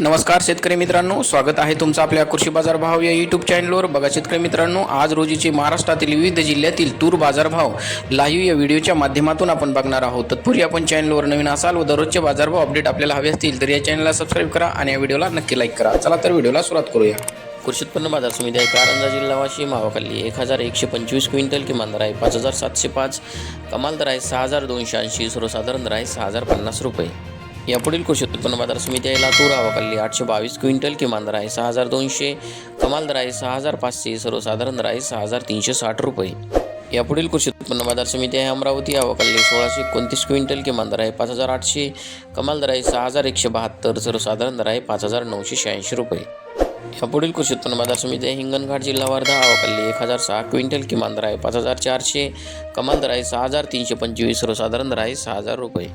नमस्कार शेतकरी मित्रांनो स्वागत आहे तुमचं आपल्या कृषी बाजार भाव या यूट्यूब चॅनलवर बघा शेतकरी मित्रांनो आज रोजीचे महाराष्ट्रातील विविध जिल्ह्यातील तूर बाजारभाव लाईव्ह या व्हिडिओच्या माध्यमातून आपण बघणार आहोत. तत्पूर्वी आपण चॅनलवर नवीन असाल व दररोजचे बाजारभाव अपडेट आपल्याला हवे असतील तर या चॅनलला सबस्क्राईब करा आणि या व्हिडिओला नक्की लाईक करा. चला तर व्हिडिओला सुरुवात करूया. कृषी उत्पन्न बाजार समिती आहे. कारंजा जिल्हा वाशिम मावाखाली एक हजार एकशे पंचवीस क्विंटल किमान दर आहे. पाच हजार सातशे पाच कमाल दर आहे सहा हजार दोनशे ऐंशी सर्वसाधारण दर आहे सहा हजार पन्नास रुपये. यापुढील कृषी उत्पन्न बाजार समिती आहे लातूर आवाखाली आठशे बावीस क्विंटल किमान दर आहे सहा हजार दोनशे कमाल दर आहे सहा हजार पाचशे सर्वसाधारण दर आहे सहा हजार तीनशे साठ रुपये. यापुढील कृषी उत्पन्न बाजार समिती आहे अमरावती आवाखाली सोळाशे एकोणतीस क्विंटल किमान दर आहे पाच हजार आठशे कमाल दर आहे सहा हजार एकशे बहात्तर सर्वसाधारण दर आहे पाच हजार नऊशे शहाऐंशी रुपये. यापुढील कृषी उत्पन्न बाजार समिती आहे हिंगणघाट जिल्हा वर्धा आवाखाली एक हजार सहा क्विंटल किमान दर आहे पाच हजार चारशे कमाल दर आहे सहा हजार तीनशे पंचवीस सर्वसाधारण दर आहे सहा हजार रुपये.